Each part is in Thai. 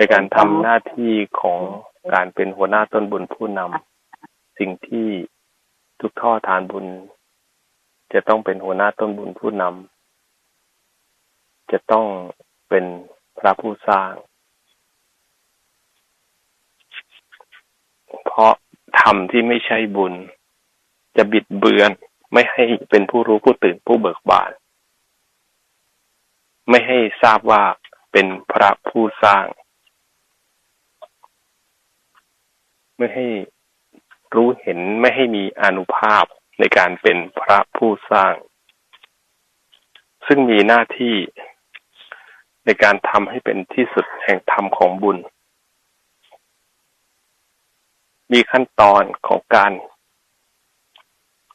ในการทำหน้าที่ของการเป็นหัวหน้าต้นบุญผู้นำสิ่งที่ทุกท่อทานบุญ จะต้องเป็นหัวหน้าต้นบุญผู้นำจะต้องเป็นพระผู้สร้าง เพราะธรรมที่ไม่ใช่บุญ จะบิดเบือนไม่ให้เป็นผู้รู้ผู้ตื่นผู้เบิกบานไม่ให้ทราบว่าเป็นพระผู้สร้าง ไม่ให้รู้เห็นไม่ให้มีอนุภาพในการเป็นพระผู้สร้าง ซึ่งมีหน้าที่ในการทำให้เป็นที่สุดแห่งธรรมของบุญ มีขั้นตอนของการ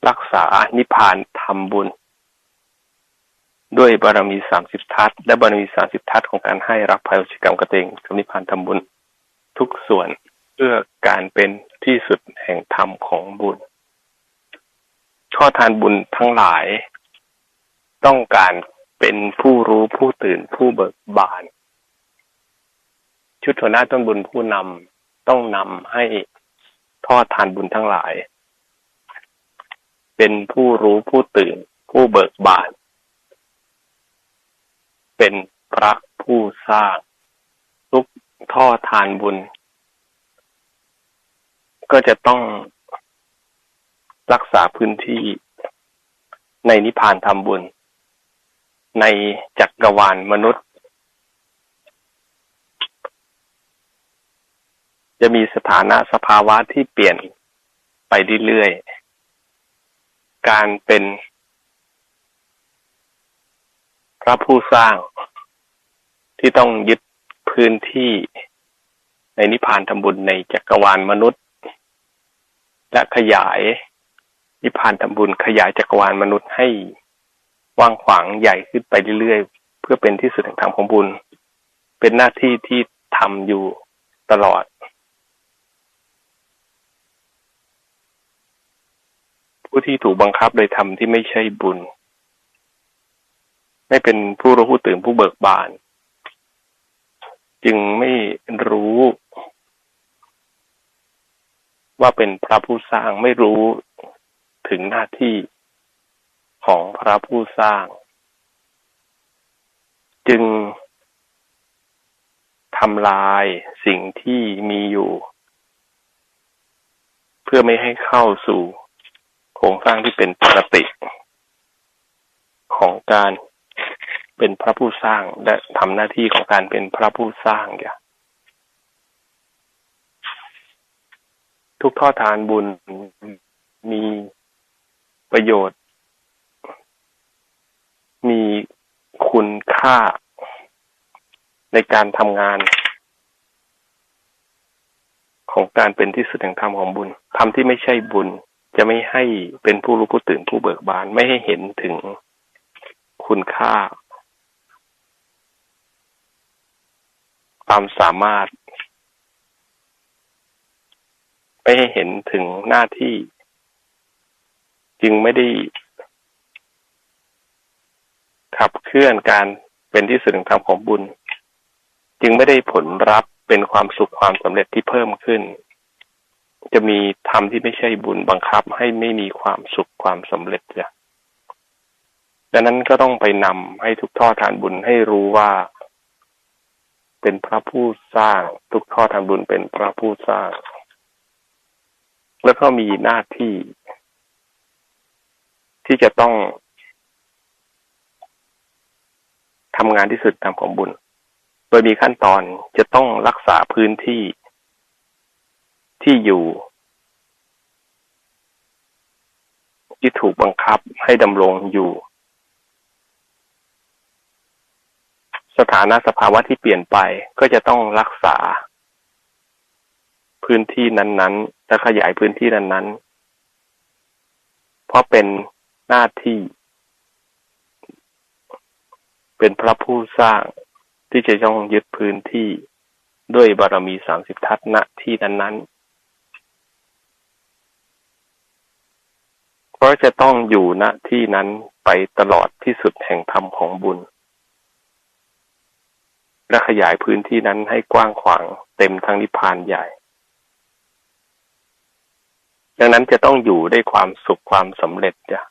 รักษานิพพานทำบุญ ด้วยบารมีสามสิบทัศและบารมีสามสิบทัศของการให้รักภัยอุชิกรรมกระเตงกับนิพพานทำบุญทุกส่วน เพื่อการเป็นที่สุดแห่งธรรมของบุญช่อทานบุญทั้งหลาย ต้องการเป็นผู้รู้ผู้ตื่นผู้เบิกบาน ชุดหัวหน้าต้นบุญผู้นำต้องนำให้ทอดทานบุญทั้งหลาย เป็นผู้รู้ผู้ตื่นผู้เบิกบาน เป็นพระผู้สร้างทุกท่อทานบุญ ก็จะต้องรักษาพื้นที่ในนิพพานทำบุญ ในจักรวาลมนุษย์ จะมีสถานะสภาวะที่เปลี่ยนไปเรื่อยๆ การเป็นพระผู้สร้างที่ต้องยึดพื้นที่ในนิพพานทำบุญในจักรวาลมนุษย์ และขยายนิพพานทำบุญขยายจักรวาลมนุษย์ให้ว่างขวางใหญ่ขึ้นไปเรื่อยๆ เพื่อเป็นที่สุดแห่งธรรมของบุญ เป็นหน้าที่ที่ทำอยู่ตลอด ผู้ที่ถูกบังคับโดยธรรมที่ไม่ใช่บุญ ไม่เป็นผู้รู้ผู้ตื่นผู้เบิกบาน จึงไม่รู้ ว่าเป็นพระผู้สร้างไม่รู้ถึงหน้าที่ของพระผู้สร้าง จึงทำลายสิ่งที่มีอยู่ เพื่อไม่ให้เข้าสู่โครงสร้างที่เป็นปกติ ของการเป็นพระผู้สร้างและทำหน้าที่ของการเป็นพระผู้สร้างอย่า ทุกท่อทานบุญมีประโยชน์ มีคุณค่าในการทำงาน ของการเป็นที่สุดแห่งธรรมของบุญธรรมที่ไม่ใช่บุญจะไม่ให้เป็นผู้รู้ผู้ตื่นผู้เบิกบานไม่ให้เห็นถึงคุณค่า ความสามารถ ไม่ให้เห็นถึงหน้าที่ จึงไม่ได้ขับเคลื่อนการเป็นที่สุดแห่งธรรมของบุญ จึงไม่ได้ผลรับเป็นความสุขความสำเร็จที่เพิ่มขึ้น จะมีธรรมที่ไม่ใช่บุญบังคับให้ไม่มีความสุขความสำเร็จจ้ะดังนั้นก็ต้องไปนำให้ทุกท่อทานบุญให้รู้ว่า เป็นพระผู้สร้าง ทุกท่อทานบุญเป็นพระผู้สร้าง แล้วก็มีหน้าที่ ที่จะต้องทำงานที่สุดตามของบุญ โดยมีขั้นตอนจะต้องรักษาพื้นที่ที่อยู่ ที่ถูกบังคับให้ดำรงอยู่ สถานะสภาวะที่เปลี่ยนไปก็จะต้องรักษา พื้นที่นั้นๆ และขยายพื้นที่นั้นๆ เพราะเป็นหน้าที่ เป็นพระผู้สร้างที่จะต้องยึดพื้นที่ด้วยบารมีสามสิบทัศนะที่นั้นๆเพราะจะต้องอยู่ณที่นั้นไปตลอดที่สุดแห่งธรรมของบุญ และขยายพื้นที่นั้นให้กว้างขวางเต็มทั้งนิพพานใหญ่ ดังนั้นจะต้องอยู่ด้วยความสุขความสำเร็จจ้ะ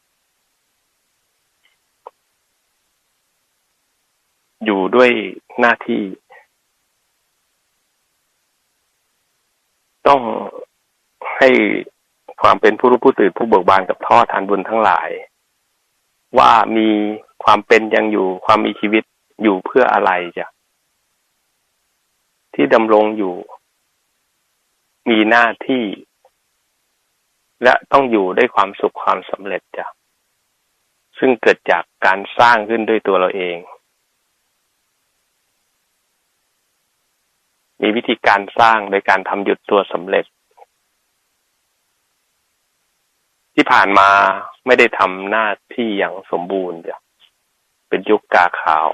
อยู่ด้วยหน้าที่ ต้องให้ความเป็นผู้รู้ผู้ตื่นผู้เบิกบานกับท่อทานบุญทั้งหลาย ว่ามีความเป็นยังอยู่ความมีชีวิตอยู่เพื่ออะไรจ้ะที่ดำรงอยู่ มีหน้าที่ และต้องอยู่ด้วยความสุขความสำเร็จจ้ะซึ่งเกิดจากการสร้างขึ้นด้วยตัวเราเอง มีวิธีการสร้างโดยการทำหยุดตัวสำเร็จ ที่ผ่านมาไม่ได้ทำหน้าที่อย่างสมบูรณ์จ้ะเป็นยุคกาขาว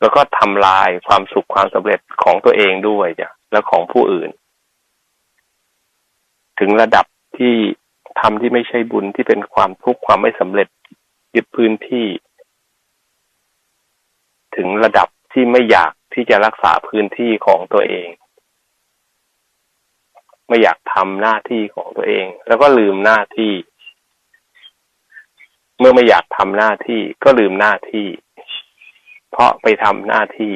แล้วก็ทำลายความสุขความสำเร็จของตัวเองด้วยจ้ะและของผู้อื่น ถึงระดับ ที่ทำที่ไม่ใช่บุญที่เป็นความทุกข์ความไม่สำเร็จยึดพื้นที่ ถึงระดับที่ไม่อยากที่จะรักษาพื้นที่ของตัวเอง ไม่อยากทำหน้าที่ของตัวเอง แล้วก็ลืมหน้าที่ เมื่อไม่อยากทำหน้าที่ก็ลืมหน้าที่ เพราะไปทำหน้าที่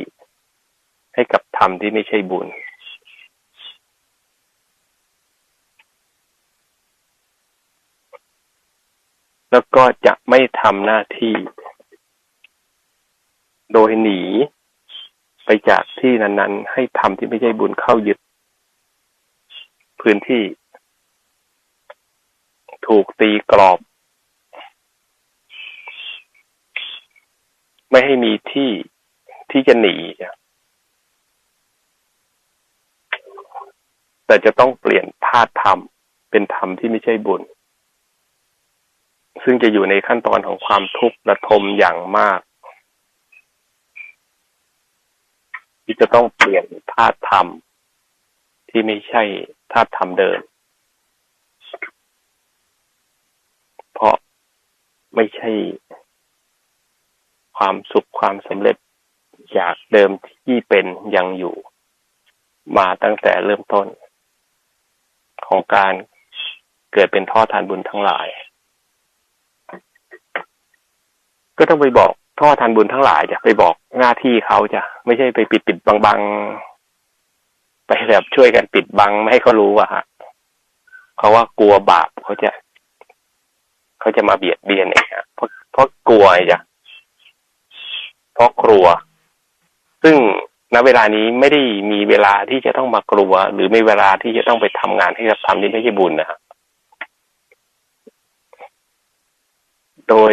ให้กับทำที่ไม่ใช่บุญ แล้วก็จะไม่ทำหน้าที่ โดยหนีไปจากที่นั้น ๆ ให้ทำที่ไม่ใช่บุญเข้ายึด พื้นที่ ถูกตีกรอบ ไม่ให้มีที่ที่จะหนีแต่จะต้องเปลี่ยนธาตุธรรม เป็นธรรมที่ไม่ใช่บุญ ซึ่งจะอยู่ในขั้นตอนของความทุกข์ระทมอย่างมาก ที่จะต้องเปลี่ยนธาตุธรรม ที่ไม่ใช่ธาตุธรรมเดิม เพราะไม่ใช่ความสุขความสำเร็จจากเดิมที่เป็นยังอยู่ มาตั้งแต่เริ่มต้น ของการเกิดเป็นท่อทานบุญทั้งหลาย ก็ต้องไปบอกท่อทานบุญทั้งหลายจะไปบอกหน้าที่เขาจะไม่ใช่ไปปิดปิดบังบังไปแบบช่วยกันปิดบังไม่ให้เขารู้อะฮะเขาว่ากลัวบาปเขาจะเขาจะมาเบียดเบียนเองอะเพราะเพราะกลัวจ้ะเพราะกลัว ซึ่งณเวลานี้ไม่ได้มีเวลาที่จะต้องมากลัว หรือไม่เวลาที่จะต้องไปทำงานให้กับทำนี่ไม่ใช่บุญนะครับโดย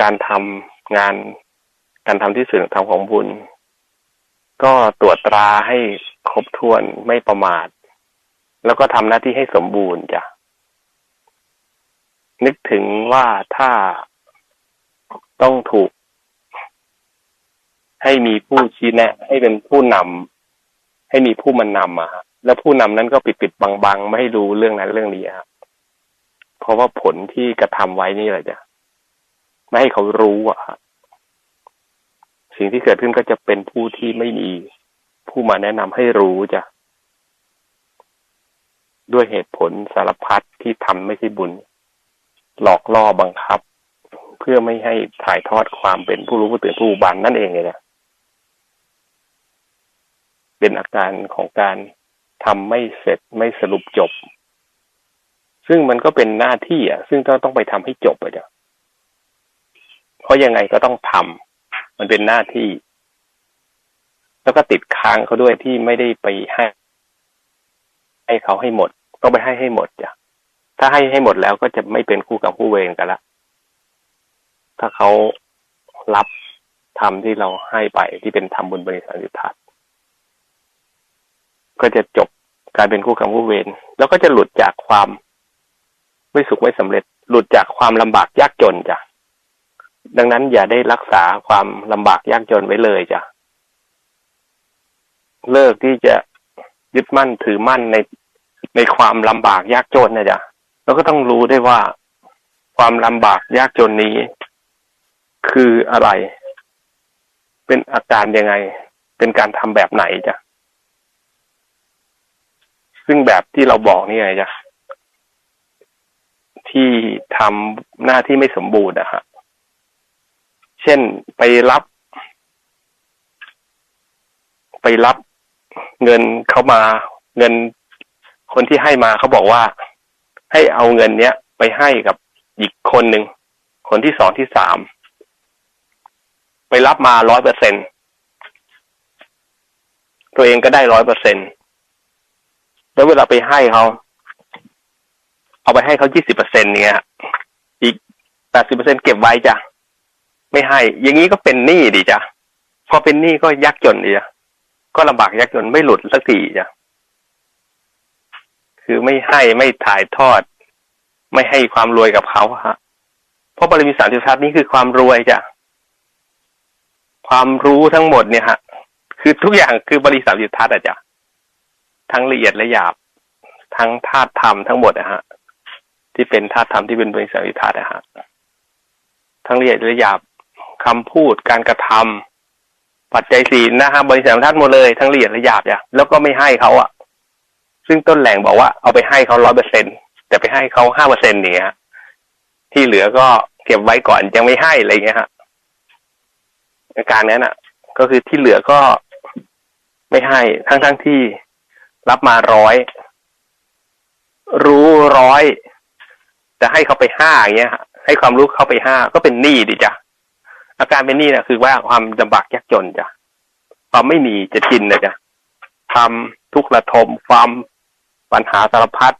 การทำงาน การทำที่สื่อทำของบุญ ก็ตรวจตราให้ครบถ้วนไม่ประมาท แล้วก็ทำหน้าที่ให้สมบูรณ์จ้ะนึกถึงว่าถ้าต้องถูก ให้มีผู้ชี้แนะ ให้เป็นผู้นำให้มีผู้มันนำอะฮะแล้วผู้นำนั้นก็ปิดปิดบังบังไม่ให้รู้เรื่องนั้นเรื่องนี้ครับเพราะว่าผลที่กระทำไว้นี่แหละจ้ะ ไม่ให้เขารู้อะสิ่งที่เกิดขึ้นก็จะเป็นผู้ที่ไม่มีผู้มาแนะนำให้รู้จ้ะด้วยเหตุผลสารพัดที่ทำไม่ใช่บุญ หลอกล่อบังคับ เพื่อไม่ให้ถ่ายทอดความเป็นผู้รู้ผู้ตื่นผู้บันนั่นเองเลยนะเป็นอาการของการทำไม่เสร็จไม่สรุปจบ ซึ่งมันก็เป็นหน้าที่อะ ซึ่งต้องต้องไปทำให้จบอะจ้ะ ราะยังไงก็ต้องทำมันเป็นหน้าที่ แล้วก็ติดค้างเขาด้วยที่ไม่ได้ไปให้ ให้เขาให้หมด ต้องไปให้ให้หมดจ้ะถ้าให้ให้หมดแล้วก็จะไม่เป็นคู่กับคู่เวรกันละถ้าเขารับทำที่เราให้ไปที่เป็นทำบุญบริษัทสิทธัตก็จะจบกลายเป็นคู่กรรมคู่เวรแล้วก็จะหลุดจากความ ไม่สุขไม่สำเร็จ หลุดจากความลำบากยากจนจ้ะ ดังนั้นอย่าได้รักษาความลำบากยากจนไว้เลยจ้ะ เลิกที่จะยึดมั่นถือมั่นในในความลำบากยากจนนะจ๊ะแล้วก็ต้องรู้ได้ว่าความลำบากยากจนนี้ คืออะไร เป็นอาการยังไง เป็นการทำแบบไหนจ้ะ ซึ่งแบบที่เราบอกนี่ไงจ้ะที่ทำหน้าที่ไม่สมบูรณ์นะฮะ ช่นไปรับ ไปรับเงินเขามาเงินคนที่ให้มาเขาบอกว่า ให้เอาเงินเนี้ยไปให้กับอีกคนหนึ่งคนที่สองที่สามไปรับมาร้อยเปอร์เซ็นตัวเองก็ได้ร้อยเปอร์เซ็นแล้วเวลาไปให้เขาเอาไปให้เขายี่สิบเปอร์เซ็นเนี้ยอีกแปดสิบเปอร์เซ็นเก็บไว้จ้ะ ไม่ให้ อย่างนี้ก็เป็นหนี้ดิจ้ะพอเป็นหนี้ก็ยากจนดิจ้ะก็ลำบากยากจนไม่หลุดสักทีจ้ะคือไม่ให้ไม่ถ่ายทอด ไม่ให้ความรวยกับเขาฮะเพราะบารมีสามสิบทัศน์นี้คือความรวยจ้ะความรู้ทั้งหมดเนี่ยฮะ คือทุกอย่างคือบริสามสิบทัศน์อะจ้ะทั้งละเอียดและหยาบ ทั้งธาตุธรรมทั้งหมดอะฮะ ที่เป็นธาตุธรรมที่เป็นบริสามสิบทัศน์อะฮะทั้งละเอียดและหยาบ คำพูดการกระทำปัจจัยสี่นะฮะบริสามทัศน์หมดเลยทั้งละเอียดและหยาบจ้ะแล้วก็ไม่ให้เขาอะซึ่งต้นแหล่งบอกว่าเอาไปให้เขาร้อยเปอร์เซ็นแต่ไปให้เขาห้าเปอร์เซ็นต์เนี่ยฮะที่เหลือก็เก็บไว้ก่อนยังไม่ให้อะไรเงี้ยฮะอาการนั้นอะ ก็คือที่เหลือก็ไม่ให้ทั้งทั้งที่รับมาร้อยรู้ร้อยจะให้เขาไปห้าอย่างเงี้ยให้ความรู้เขาไปห้าก็เป็นหนี้ดิจ้ะ อาการเป็นหนี้นะคือว่าความลำบากยากจนจ้ะความไม่มีจะกินนะจ้ะความทุกข์ระทมความปัญหาสารพัด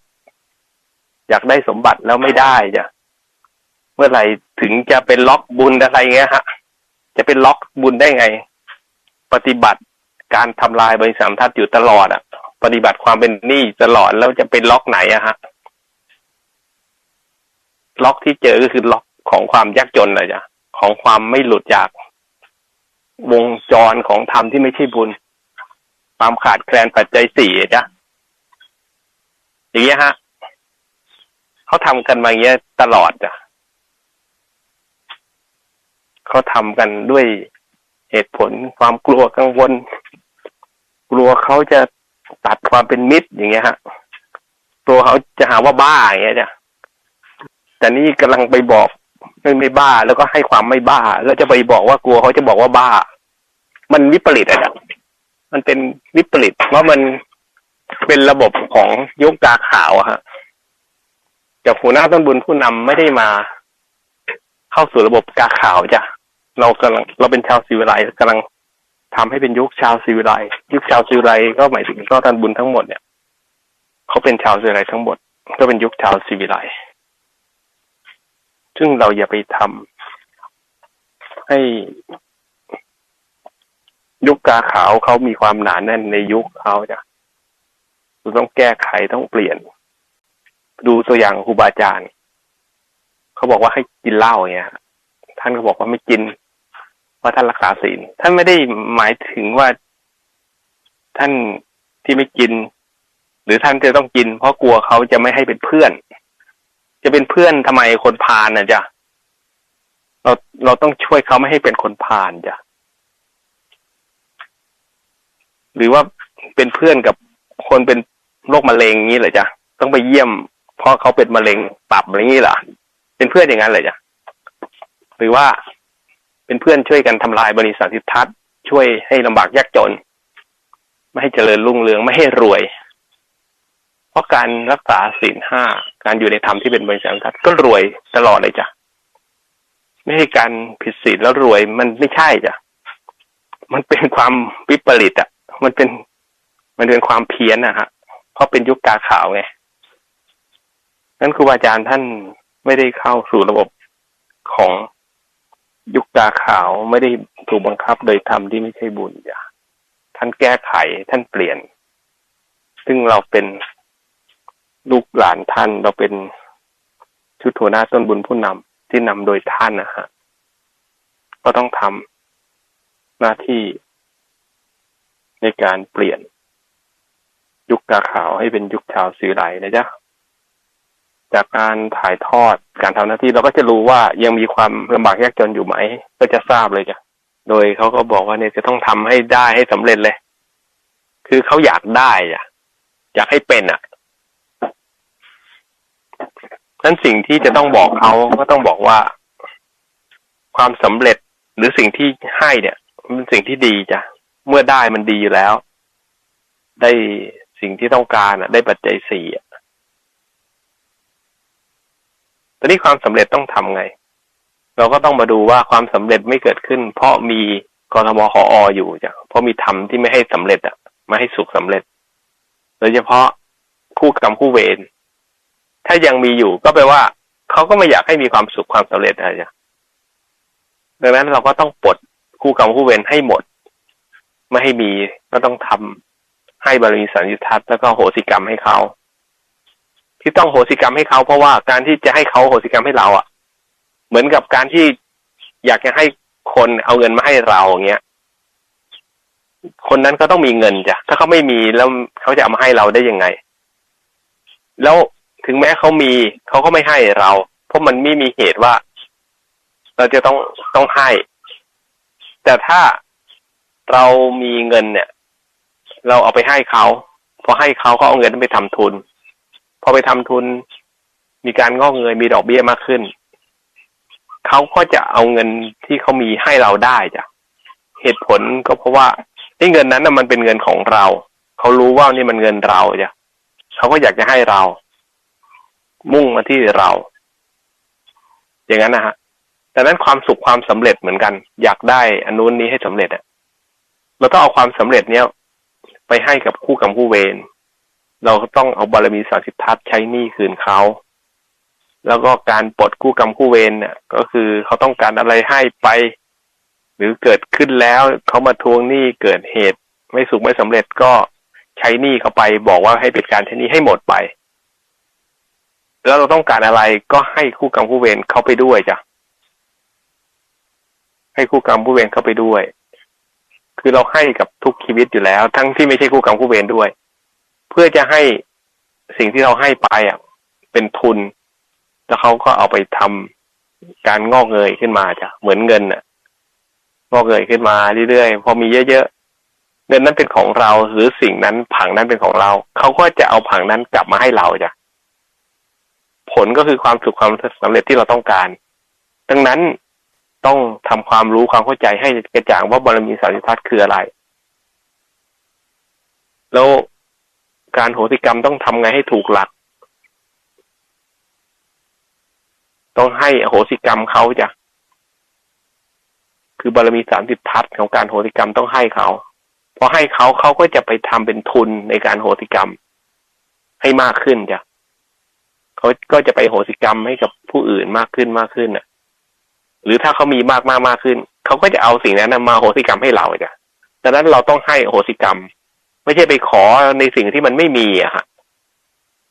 อยากได้สมบัติแล้วไม่ได้จ้ะเมื่อไหร่ถึงจะเป็นล็อกบุญอะไรเงี้ยฮะ จะเป็นล็อกบุญได้ไง ปฏิบัติการทำลายบริสามทัศน์อยู่ตลอดอะ ปฏิบัติความเป็นหนี้ตลอดแล้วจะเป็นล็อกไหนอะฮะล็อกที่เจอก็คือล็อกของความยากจนเลยจ้ะ ของความไม่หลุดจากวงจรของธรรมที่ไม่ใช่บุญ ความขาดแคลนปัจจัยสี่จ้ะอย่างเงี้ยฮะเขาทำกันมาอย่างเงี้ยตลอดจ้ะเขาทำกันด้วยเหตุผลความกลัวกังวล กลัวเขาจะตัดความเป็นมิตรอย่างเงี้ยฮะกลัวเขาจะหาว่าบ้าอย่างเงี้ยจ้ะแต่นี่กำลังไปบอก ไม่ไม่บ้าแล้วก็ให้ความไม่บ้า แล้วจะไปบอกว่ากลัวเขาจะบอกว่าบ้า มันวิปริตอะจ้ะมันเป็นวิปริตเพราะมันเป็นระบบของยุคกาขาวอะฮะจากหัวหน้าต้นบุญผู้นำไม่ได้มา เข้าสู่ระบบกาขาวจ้ะเรากำลังเราเป็นชาวศิวิไลกำลังทำให้เป็นยุคชาวศิวิไลยุคชาวศิวิไลก็หมายถึงก็ตันบุญทั้งหมดเนี่ยเขาเป็นชาวศิวิไลทั้งหมด ก็เป็นยุคชาวศิวิไล ซึ่งเราอย่าไปทำให้ยุคกาขาวเขามีความหนาแน่นในยุคเขาจ้ะเราต้องแก้ไขต้องเปลี่ยน ดูตัวอย่างครูบาอาจารย์เขาบอกว่าให้กินเหล้าเงี้ย ท่านก็บอกว่าไม่กินเพราะท่านรักษาศีลท่านไม่ได้หมายถึงว่าท่านที่ไม่กิน หรือท่านจะต้องกิน เพราะกลัวเขาจะไม่ให้เป็นเพื่อน จะเป็นเพื่อนทำไมคนพาลน่ะจ้ะเราเราต้องช่วยเขาไม่ให้เป็นคนพาลจ้ะหรือว่าเป็นเพื่อนกับคนเป็นโรคมะเร็งงี้เหรอจ๊ะต้องไปเยี่ยมเพราะเขาเป็นมะเร็งตับอะไรงี้เหรอเป็นเพื่อนอย่างนั้นเลยจ้ะหรือว่าเป็นเพื่อนช่วยกันทำลายบริษัททิทัศน์ช่วยให้ลำบากยากจน ไม่ให้เจริญรุ่งเรืองไม่ให้รวย ราะการรักษาศีลห้าการอยู่ในธรรมที่เป็นบริษัทธิ์ก็รวยตลอดเลยจ้ะไม่ใช่การผิดศีลแล้วรวยมันไม่ใช่จ้ะมันเป็นความวิปริตอะ มันเป็นมันเป็นความเพี้ยนนะฮะเพราะเป็นยุคกาขาวไงนั้นครูบาอาจารย์ท่านไม่ได้เข้าสู่ระบบของยุคกาขาวไม่ได้ถูกบังคับโดยธรรมที่ไม่ใช่บุญอย่าท่านแก้ไขท่านเปลี่ยน ซึ่งเราเป็น ลูกหลานท่านเราเป็นชุดหัวหน้าต้นบุญผู้นำที่นำโดยท่านนะฮะก็ต้องทำหน้าที่ในการเปลี่ยนยุคกาขาวให้เป็นยุคชาวสีไหลนะจ๊ะจากการถ่ายทอดการทำหน้าที่เราก็จะรู้ว่ายังมีความลำบากยากจนอยู่ไหม ก็จะทราบเลยจ้ะโดยเขาก็บอกว่าเนี่ยจะต้องทำให้ได้ให้สำเร็จเลย คือเขาอยากได้อะอยากให้เป็นอะ นั้นสิ่งที่จะต้องบอกเขาก็ต้องบอกว่า ความสำเร็จหรือสิ่งที่ให้เนี่ยมันเป็นสิ่งที่ดีจ้ะเมื่อได้มันดีอยู่แล้ว ได้สิ่งที่ต้องการอะ ได้ปัจจัยสี่อะตอนนี้ความสำเร็จต้องทำไง เราก็ต้องมาดูว่าความสำเร็จไม่เกิดขึ้น เพราะมีกรทมขอออยู่จ้ะเพราะมีธรรมที่ไม่ให้สำเร็จอะไม่ให้สุขสำเร็จ โดยเฉพาะคู่กรรมคู่เวร ถ้ายังมีอยู่ก็แปลว่าเขาก็ไม่อยากให้มีความสุขความสำเร็จอะไรจ้ะดังนั้นเราก็ต้องปลดคู่กรรมคู่เวรให้หมด ไม่ให้มีก็ต้องทำให้บารมีสันติทัศน์แล้วก็โหสิกรรมให้เขาที่ต้องโหสิกรรมให้เขาเพราะว่าการที่จะให้เขาโหสิกรรมให้เราอะ เหมือนกับการที่อยากจะให้คนเอาเงินมาให้เราอย่างเงี้ยคนนั้นก็ต้องมีเงินจ้ะถ้าเขาไม่มีแล้วเขาจะเอามาให้เราได้ยังไง แล้ว ถึงแม้เขามีเขาก็ไม่ให้เรา เพราะมันไม่มีเหตุว่า เราจะต้องต้องให้ แต่ถ้าเรามีเงินเนี่ย เราเอาไปให้เขาพอให้เขาเขาเอาเงินนั้นไปทำทุน พอไปทำทุน มีการงอกเงยมีดอกเบี้ยมากขึ้นเขาก็จะเอาเงินที่เขามีให้เราได้จ้ะเหตุผลก็เพราะว่าที่เงินนั้นน่ะมันเป็นเงินของเรา เขารู้ว่านี่มันเงินเราจ้ะเขาก็อยากจะให้เรา มุ่งมาที่เรา อย่างนั้นนะฮะแต่นั้นความสุขความสำเร็จเหมือนกัน อยากได้อันนู้นนี้ให้สำเร็จอะเราต้องเอาความสำเร็จเนี้ยไปให้กับคู่กรรมคู่เวรเราก็ต้องเอาบารมีสาสิบทัศใช้หนี้คืนเขาแล้วก็การปลดคู่กรรมคู่เวรเนี่ยก็คือเขาต้องการอะไรให้ไป หรือเกิดขึ้นแล้วเขามาทวงหนี้เกิดเหตุ ไม่สุขไม่สำเร็จก็ใช้หนี้เขาไปบอกว่าให้ปิดการใช้หนี้ให้หมดไป แล้วเราต้องการอะไรก็ให้คู่กรรมคู่เวรเขาไปด้วยจ้ะให้คู่กรรมคู่เวรเขาไปด้วย คือเราให้กับทุกชีวิตอยู่แล้ว ทั้งที่ไม่ใช่คู่กรรมคู่เวรด้วย เพื่อจะให้สิ่งที่เราให้ไปอะ เป็นทุน แล้วเขาก็เอาไปทำการงอกเงยขึ้นมาจ้ะเหมือนเงินอะ งอกเงยขึ้นมาเรื่อยๆพอมีเยอะๆเงินนั้นเป็นของเราหรือสิ่งนั้นผังนั้นเป็นของเรา เขาก็จะเอาผังนั้นกลับมาให้เราจ้ะ ผลก็คือความสุขความสำเร็จที่เราต้องการ ดังนั้นต้องทำความรู้ความเข้าใจให้กระจ่างว่าบารมีสาริทัศน์คืออะไร แล้วการโหติกรรมต้องทำไงให้ถูกหลัก ต้องให้โหสิกรรมเขาจ้ะคือบารมีสามสิบทัศน์ของการโหติกรรมต้องให้เขาพอให้เขาเขาก็จะไปทำเป็นทุนในการโหติกรรม ให้มากขึ้นจ้ะ เขาก็จะไปโหสิกรรมให้กับผู้อื่นมากขึ้นมากขึ้นอะ หรือถ้าเขามีมากมากมากขึ้น เขาก็จะเอาสิ่งนั้นมาโหสิกรรมให้เราจ้ะดังนั้นเราต้องให้โหสิกรรม ไม่ใช่ไปขอในสิ่งที่มันไม่มีอะฮะ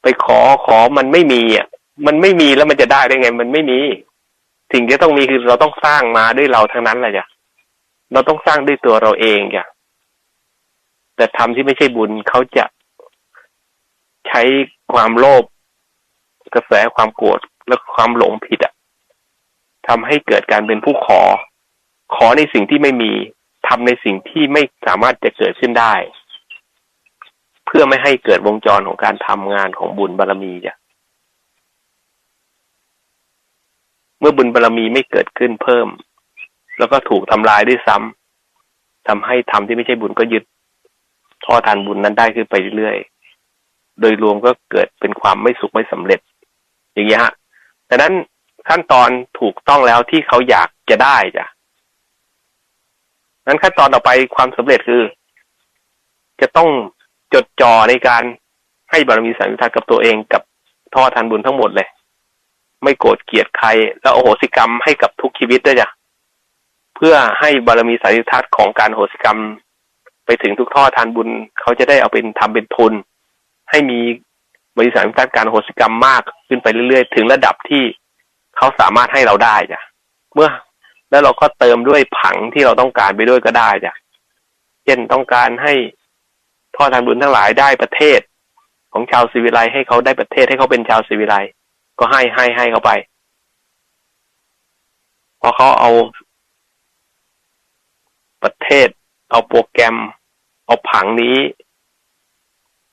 ไปขอขอมันไม่มีอะ มันไม่มีแล้วมันจะได้ได้ไง มันไม่มี สิ่งที่ต้องมีคือเราต้องสร้างมาด้วยเราทั้งนั้นแหละจ้ะเราต้องสร้างด้วยตัวเราเองจ้ะแต่ทำที่ไม่ใช่บุญเขาจะใช้ความโลภ กระแสความโกรธและความหลงผิดอะทำให้เกิดการเป็นผู้ขอ ขอในสิ่งที่ไม่มีทำในสิ่งที่ไม่สามารถจะเกิดขึ้นได้ เพื่อไม่ให้เกิดวงจรของการทำงานของบุญบารรมีจ้ะเมื่อบุญบารรมีไม่เกิดขึ้นเพิ่ม แล้วก็ถูกทำลายด้วยซ้ำทำให้ทำที่ไม่ใช่บุญก็ยึดท่อทานบุญนั้นได้ขึ้นไปเรื่อยๆโดยรวมก็เกิดเป็นความไม่สุขไม่สำเร็จ อย่างเงี้ยฮะดังนั้นขั้นตอนถูกต้องแล้วที่เขาอยากจะได้จ้ะนั้นขั้นตอนต่อไปความสำเร็จคือ จะต้องจดจ่อในการให้บารมีสันติทัศน์กับตัวเองกับท่อทานบุญทั้งหมดเลย ไม่โกรธเกลียดใคร แล้วโอโหสิกรรมให้กับทุกชีวิตด้วยจ้ะเพื่อให้บารมีสันติทัศน์ของการโหสิกรรม ไปถึงทุกท่อทานบุญ เขาจะได้เอาเป็นทำเป็นทุน ให้มี บริษัททัศน์การโหสิกรรมมากขึ้นไปเรื่อยๆ ถึงระดับที่เขาสามารถให้เราได้จ้ะเมื่อแล้วเราก็เติมด้วยผังที่เราต้องการไปด้วยก็ได้จ้ะเช่นต้องการให้ท่อทานบุญทั้งหลายได้ประเทศ ของชาวศิวิไลให้เขาได้ประเทศให้เขาเป็นชาวศิวิไลก็ให้ให้ให้เขาไป พอเขาเอาประเทศ เอาโปรแกรม เอาผังนี้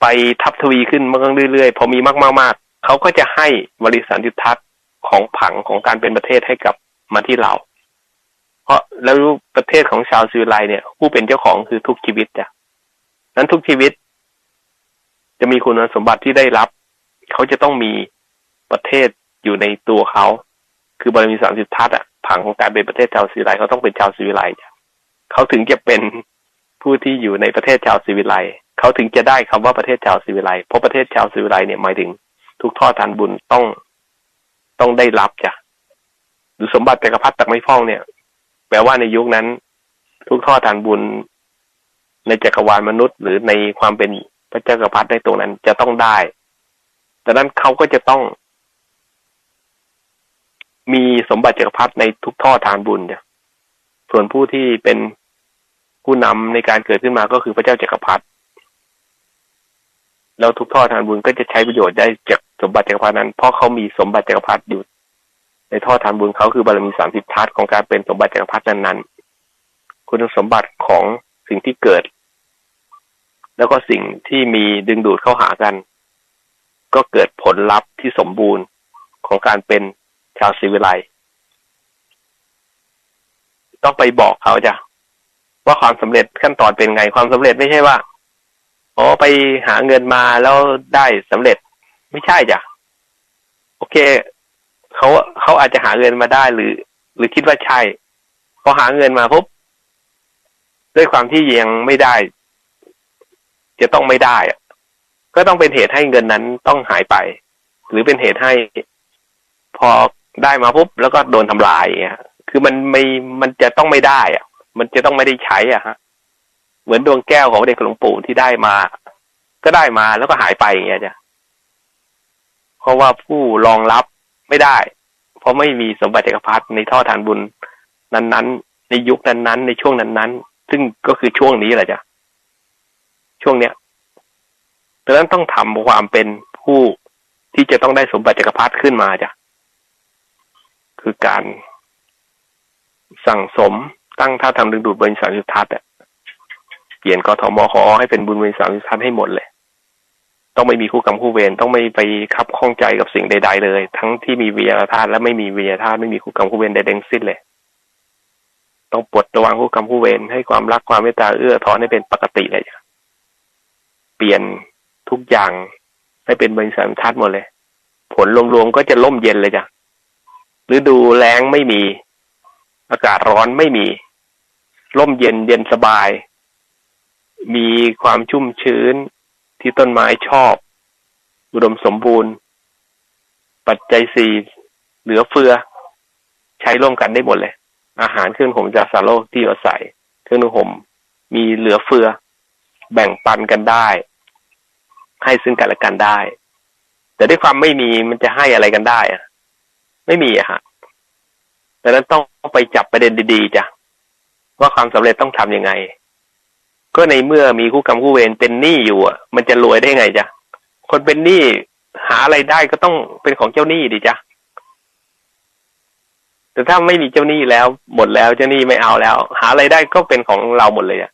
ไปทับทวีขึ้นมากเรื่อยๆ พอมีมากๆเขาก็จะให้บริสันติทัศน์ของผังของการเป็นประเทศให้กับมาที่เรา เพราะแล้วประเทศของชาวซิวิไลเนี่ย ผู้เป็นเจ้าของคือทุกชีวิตจ้ะนั้นทุกชีวิต จะมีคุณสมบัติที่ได้รับ เขาจะต้องมีประเทศอยู่ในตัวเขา คือบารมีสามสิบทัศน์อะผังของการเป็นประเทศชาวซิวิไลเขาต้องเป็นชาวซิวิไลจ้ะเขาถึงจะเป็นผู้ที่อยู่ในประเทศชาวซิวิไล เขาถึงจะได้คำว่าประเทศชาวซิวิไลเพราะประเทศชาวซิวิไลเนี่ยหมายถึง ทุกทอดทานบุญต้องต้องได้รับจ้ะหรือสมบัติจักรพรรดิตักไม่ฟ้องเนี่ยแปลว่าในยุคนั้น ทุกทอดทานบุญ ในจักรวาลมนุษย์ หรือในความเป็นพระเจ้ากรพรรดิในตรงนั้นจะต้องได้ดังนั้นเขาก็จะต้อง มีสมบัติจักรพรรดิในทุกท่อทานบุญจ้ะส่วนผู้ที่เป็นผู้นำในการเกิดขึ้นมาก็คือพระเจ้าจักรพรรดิ แล้วทุกท่อทานบุญก็จะใช้ประโยชน์ได้จากสมบัติจักรพรรดินั้น เพราะเขามีสมบัติจักรพรรดิอยู่ ในท่อทานบุญเขาคือบารมีสามสิบทัศของการเป็นสมบัติจักรพรรดินั้นๆ คุณสมบัติของสิ่งที่เกิด แล้วก็สิ่งที่มีดึงดูดเข้าหากัน ก็เกิดผลลัพธ์ที่สมบูรณ์ของการเป็นชาวศิวิไลต้องไปบอกเขาจ้ะว่าความสำเร็จขั้นตอนเป็นไงความสำเร็จไม่ใช่ว่า อ๋อไปหาเงินมาแล้วได้สำเร็จ ไม่ใช่จ้ะโอเคเขาเขาอาจจะหาเงินมาได้หรือ หรือคิดว่าใช่พอหาเงินมาปุ๊บด้วยความที่ยังไม่ได้ จะต้องไม่ได้อะก็ต้องเป็นเหตุให้เงินนั้นต้องหายไป หรือเป็นเหตุให้ พอได้มาปุ๊บแล้วก็โดนทำลายอย่างเงี้ยคือมันไม่มันจะต้องไม่ได้อะ มันจะต้องไม่ได้ใช้อะฮะ เหมือนดวงแก้วของเด็กหลวงปู่ที่ได้มา ก็ได้มาแล้วก็หายไปอย่างเงี้ยจ้ะเพราะว่าผู้รองรับไม่ได้ เพราะไม่มีสมบัติจักรพรรดิในท่อทานบุญ นั้นๆ ในยุคนั้นๆ ในช่วงนั้นๆ ซึ่งก็คือช่วงนี้แหละจ้ะช่วงเนี้ยดังนั้นต้องทำความเป็นผู้ที่จะต้องได้สมบัติจักรพรรดิขึ้นมาจ้ะคือการสั่งสมตั้งท่าทำดึงดูดบริษัทสุทัศน์อะ เปลี่ยนกทมขอให้เป็นบุญบริษัทสุทัศน์ให้หมดเลย ต้องไม่มีคู่กรรมคู่เวรต้องไม่ไปคับข้องใจกับสิ่งใด ๆ เลย ทั้งที่มีวิญญาธาตุและไม่มีวิญญาธาตุไม่มีคู่กรรมคู่เวรใดๆทั้งสิ้นเลย ต้องปลดระวางคู่กรรมคู่เวรให้ความรักความเมตตาเอื้อทอนให้เป็นปกติเลยเปลี่ยนทุกอย่างให้เป็นบริษัททัศน์หมดเลย ผลรวมๆก็จะล่มเย็นเลยจ้ะฤดูแล้งไม่มี อากาศร้อนไม่มีร่มเย็นเย็นสบาย มีความชุ่มชื้นที่ต้นไม้ชอบ อุดมสมบูรณ์ ปัจจัยสี่เหลือเฟือ ใช้ร่วมกันได้หมดเลย อาหารเครื่องห่มจากสารโลกที่อาศัย เครื่องห่มมีเหลือเฟือ แบ่งปันกันได้ ให้ซึ่งกันและกันได้ แต่ด้วยความไม่มีมันจะให้อะไรกันได้อะไม่มีอะฮะดังนั้นต้องไปจับประเด็นดีๆจ้ะว่าความสำเร็จต้องทํำยังไง ก็ในเมื่อมีคู่กรรมคู่เวรเป็นหนี้อยู่อะ มันจะรวยได้ไงจ๊ะคนเป็นหนี้หาอะไรได้ก็ต้องเป็นของเจ้าหนี้ดิจ๊ะแต่ถ้าไม่มีเจ้าหนี้แล้วหมดแล้วเจ้าหนี้ไม่เอาแล้ว หาอะไรได้ก็เป็นของเราหมดเลยอะ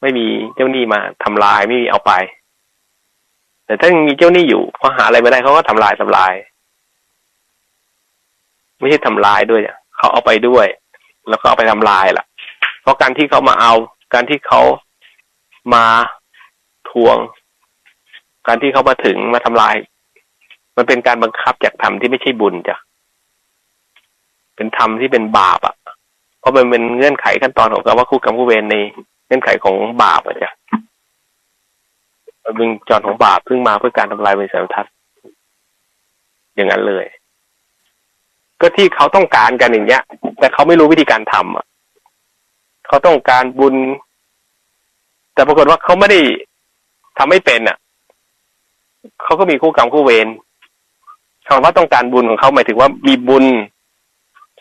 ไม่มีเจ้าหนี้มาทำลายไม่มีเอาไป แต่ถ้ามีเจ้าหนี้อยู่พอหาอะไรไม่ได้เขาก็ทำลายทำลาย ไม่ใช่ทำลายด้วยอะเขาเอาไปด้วย แล้วก็เอาไปทำลายล่ะ เพราะการที่เขามาเอาการที่เขา มาทวง การที่เขามาถึงมาทำลาย มันเป็นการบังคับจากธรรมที่ไม่ใช่บุญจ้ะเป็นธรรมที่เป็นบาปอะ เพราะมันเป็นเงื่อนไขขั้นตอนของการว่าคู่กรรมคู่เวรในเงื่อนไขของบาปอะจ้ะมันเป็นจอนของบาปเพิ่งมาเพื่อการทำลายบริษัททัศน์อย่างนั้นเลย ก็ที่เขาต้องการกันอย่างเงี้ย แต่เขาไม่รู้วิธีการทำอะ เขาต้องการบุญ แต่ปรากฏว่าเขาไม่ได้ทำไม่เป็นอะเขาก็มีคู่กรรมคู่เวรคำว่าต้องการบุญของเขาหมายถึงว่ามีบุญ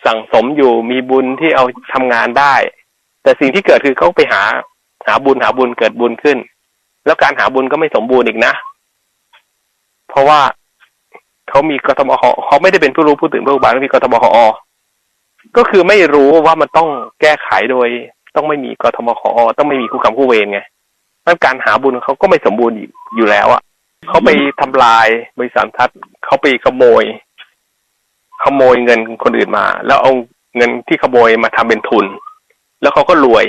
สั่งสมอยู่มีบุญที่เอาทำงานได้ แต่สิ่งที่เกิดคือเขาไปหา หาบุญหาบุญเกิดบุญขึ้น แล้วการหาบุญก็ไม่สมบูรณ์อีกนะ เพราะว่าเขามีกทมเขาไม่ได้เป็นผู้รู้ผู้ตื่นผู้บานมีกทมอก็คือไม่รู้ว่ามันต้องแก้ไขโดย ต้องไม่มีกทมขอต้องไม่มีคู่กรรมคู่เวรไงเพราะการหาบุญเขาก็ไม่สมบูรณ์อยู่แล้วอะเขาไปทำลายบริษัททัศน์เขาไปขโมย ขโมยเงินคนอื่นมา แล้วเอาเงินที่ขโมยมาทำเป็นทุน แล้วเขาก็รวย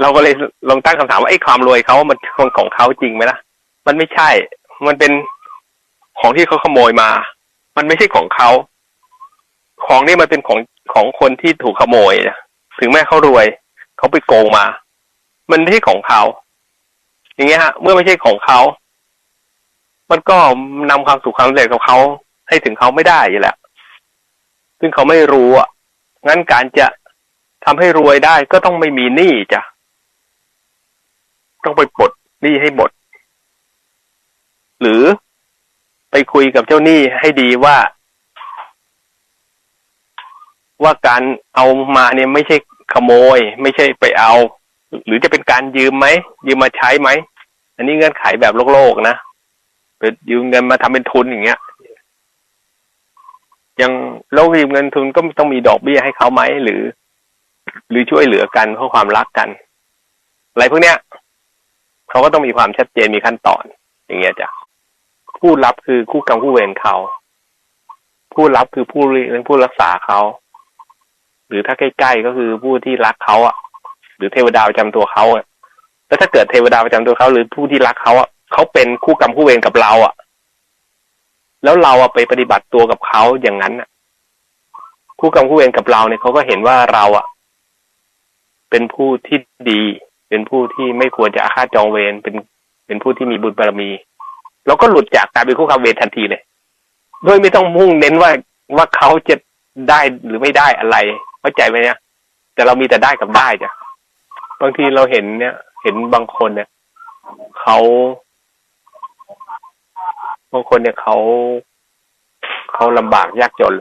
เราก็เลยลองตั้งคำถามว่าไอ้ความรวยเขามันของของเขาจริงไหมล่ะ มันไม่ใช่ มันเป็นของที่เขาขโมยมา มันไม่ใช่ของเขา ของนี่มันเป็นของของคนที่ถูกขโมยถึงแม้เขารวย เขาไปโกงมา มันไม่ใช่ของเขา อย่างเงี้ยฮะ เมื่อไม่ใช่ของเขา มันก็นำความสุขความสำเร็จของเขาให้ถึงเขาไม่ได้อยู่แล้ว ซึ่งเขาไม่รู้อะ งั้นการจะทำให้รวยได้ก็ต้องไม่มีหนี้จ้ะ ต้องไปปลดหนี้ให้หมด หรือไปคุยกับเจ้าหนี้ให้ดีว่า ว่าการเอามาเนี่ยไม่ใช่ ขโมยไม่ใช่ไปเอา หรือจะเป็นการยืมไหมยืมมาใช้ไหมอันนี้เงื่อนไขแบบโลกโลกนะไปยืมเงินมาทำเป็นทุนอย่างเงี้ยยังเรายืมเงินทุนก็ต้องมีดอกเบี้ยให้เขาไหมหรือ หรือช่วยเหลือกันเพราะความรักกันอะไรพวกเนี้ยเขาก็ต้องมีความชัดเจนมีขั้นตอน อย่างเงี้ยจ้ะผู้รับคือคู่กรรมคู่เวรเขาผู้รับคือผู้เลี้ยงผู้รักษาเขา หรือถ้าใกล้ๆก็คือผู้ที่รักเขาอะ หรือเทวดาประจำตัวเขาอะแล้วถ้าเกิดเทวดาประจำตัวเขาหรือผู้ที่รักเขาอะเขาเป็นคู่กรรมคู่เวรกับเราอะ แล้วเราอะไปปฏิบัติตัวกับเขาอย่างนั้นอะ คู่กรรมคู่เวรกับเราเนี่ยเขาก็เห็นว่าเราอะ เป็นผู้ที่ดี เป็นผู้ที่ไม่ควรจะอาฆาตจองเวรเป็นเป็นผู้ที่มีบุญบารมีเราก็หลุดจากการเป็นคู่กรรมเวรทันทีเลยโดยไม่ต้องมุ่งเน้นว่าว่าเขาจะได้หรือไม่ได้อะไร เข้าใจไหมเนี่ยแต่เรามีแต่ได้กับได้จ้ะบางทีเราเห็นเนี่ย เห็นบางคนเนี่ยเขาบางคนเนี่ยเขาเขาลำบากยากจน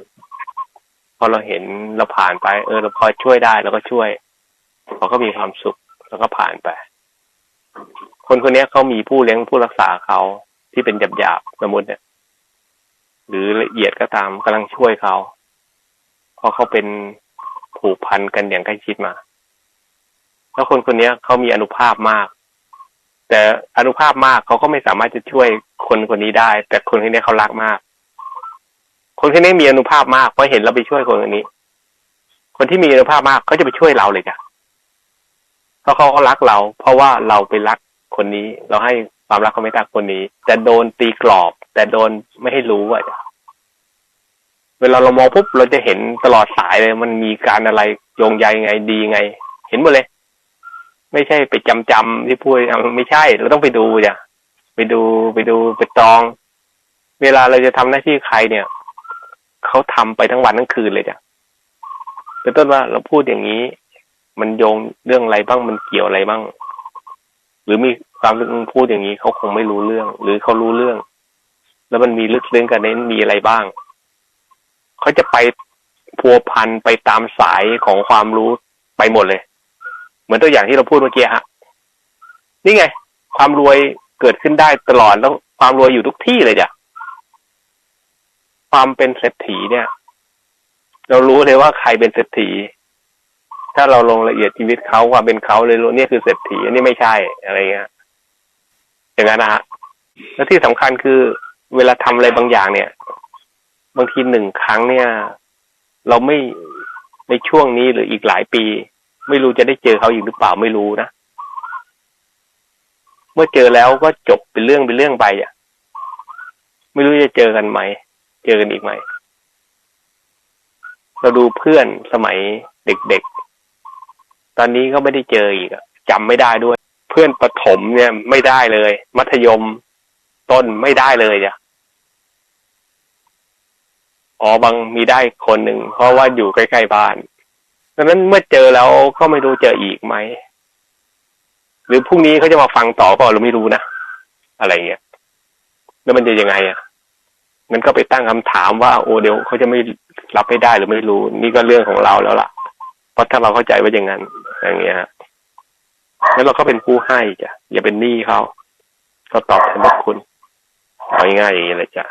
พอเราเห็นเราผ่านไป เออเราพอช่วยได้เราก็ช่วยเขาก็มีความสุขแล้วก็ผ่านไป คนคนนี้เขามีผู้เลี้ยงผู้รักษาเขาที่เป็นหยาบๆสมมติเนี่ย หรือละเอียดก็ตามกำลังช่วยเขาเพราะเขาเป็น ผูกพันกันอย่างใกล้ชิดมา แล้วคนคนนี้เขามีอนุภาพมาก แต่อนุภาพมากเขาก็ไม่สามารถจะช่วยคนคนนี้ได้ แต่คนคนนี้เขารักมาก คนคนนี้มีอนุภาพมากเพราะเห็นเราไปช่วยคนคนนี้ คนที่มีอนุภาพมากเขาจะไปช่วยเราเลยจ้ะเพราะเขารักเรา เพราะว่าเราไปรักคนนี้ เราให้ความรักเขาไม่ตาคนนี้ แต่โดนตีกรอบ แต่โดนไม่ให้รู้อะ เวลาเรามองปุ๊บเราจะเห็นตลอดสายเลย มันมีการอะไรโยงใยไงดีไง เห็นหมดเลย ไม่ใช่ไปจำจำที่พูดไม่ใช่ เราต้องไปดูจ้ะไปดูไปดูไปจอง เวลาเราจะทำหน้าที่ใครเนี่ยเขาทำไปทั้งวันทั้งคืนเลยจ้ะเป็นต้นว่าเราพูดอย่างนี้ มันโยงเรื่องอะไรบ้างมันเกี่ยวอะไรบ้าง หรือมีความลึกพูดอย่างนี้เขาคงไม่รู้เรื่อง หรือเขารู้เรื่อง แล้วมันมีลึกซึ้งกันเน้นมีอะไรบ้าง เขาจะไปพัวพันไปตามสายของความรู้ไปหมดเลย เหมือนตัวอย่างที่เราพูดเมื่อกี้ฮะนี่ไง ความรวยเกิดขึ้นได้ตลอดแล้วความรวยอยู่ทุกที่เลยจ้ะความเป็นเศรษฐีเนี่ย เรารู้เลยว่าใครเป็นเศรษฐี ถ้าเราลงละเอียดชีวิตเขาความเป็นเขาเลยรู้เนี่ยคือเศรษฐีอันนี้ไม่ใช่อะไรเงี้ยอย่างนั้นนะฮะแล้วที่สำคัญคือเวลาทำอะไรบางอย่างเนี่ย บางทีหนึ่งครั้งเนี่ย เราไม่ในช่วงนี้หรืออีกหลายปี ไม่รู้จะได้เจอเขาอีกหรือเปล่าไม่รู้นะ เมื่อเจอแล้วก็จบเป็นเรื่องเป็นเรื่องไปอะ ไม่รู้จะเจอกันไหม เจอกันอีกไหม เราดูเพื่อนสมัยเด็กๆ ตอนนี้ก็ไม่ได้เจออีกอะจำไม่ได้ด้วย เพื่อนประถมเนี่ยไม่ได้เลย มัธยมต้นไม่ได้เลยจ้ะ อ๋อบางมีได้คนหนึ่งเพราะว่าอยู่ใกล้ๆบ้านดังนั้นเมื่อเจอแล้วก็ไม่รู้เจออีกไหมหรือพรุ่งนี้เขาจะมาฟังต่อเปล่าเราไม่รู้นะอะไรเงี้ยแล้วมันจะยังไงอะมันก็ไปตั้งคำถามว่า โอ้เดี๋ยวเขาจะไม่รับไม่ได้หรือไม่รู้ นี่ก็เรื่องของเราแล้วล่ะ เพราะถ้าเราเข้าใจว่าอย่างนั้นอย่างเงี้ยแล้วเราก็เป็นผู้ให้จ้ะอย่าเป็นหนี้เขาก็ตอบแทนบุญคุณเอาง่ายๆอย่างนี้เลยจ้ะ